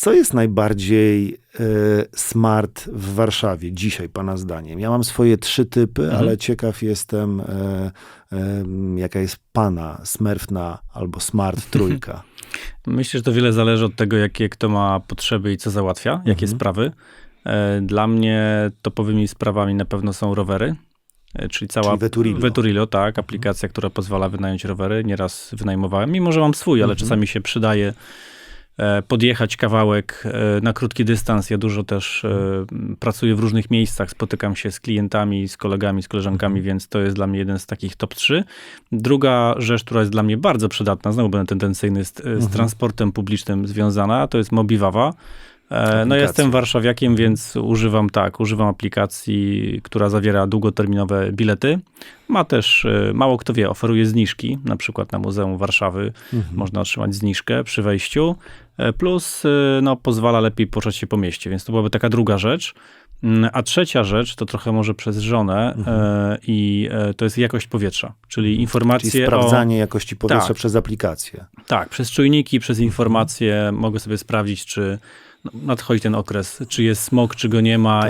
Co jest najbardziej e, smart w Warszawie dzisiaj, pana zdaniem? Ja mam swoje trzy typy, Mhm. ale ciekaw jestem, e, jaka jest pana smerfna albo smart trójka. Myślę, że to wiele zależy od tego, jakie kto ma potrzeby i co załatwia, jakie Mhm. sprawy. E, Dla mnie topowymi sprawami na pewno są rowery, czyli cała Czyli Veturillo. Veturillo, tak, aplikacja, która pozwala wynająć rowery. Nieraz wynajmowałem, mimo że mam swój, ale Mhm. czasami się przydaje podjechać kawałek e, na krótki dystans. Ja dużo też e, pracuję w różnych miejscach, spotykam się z klientami, z kolegami, z koleżankami, Mhm. więc to jest dla mnie jeden z takich top 3. Druga rzecz, która jest dla mnie bardzo przydatna, znowu będę tendencyjny, z, z Mhm. transportem publicznym związana, to jest Mobiwawa. E, No jestem warszawiakiem, więc używam tak, używam aplikacji, która zawiera długoterminowe bilety. Ma też, e, mało kto wie, oferuje zniżki, na przykład na Muzeum Warszawy Mhm. można otrzymać zniżkę przy wejściu, e, plus no, pozwala lepiej poruszać się po mieście, więc to byłaby taka druga rzecz. Mm, A trzecia rzecz, to trochę może przez żonę e, i to jest jakość powietrza, czyli informacje Czyli o... sprawdzanie jakości powietrza Tak. przez aplikację. Tak, przez czujniki, przez informacje mogę sobie sprawdzić, czy nadchodzi ten okres, czy jest smog, czy go nie ma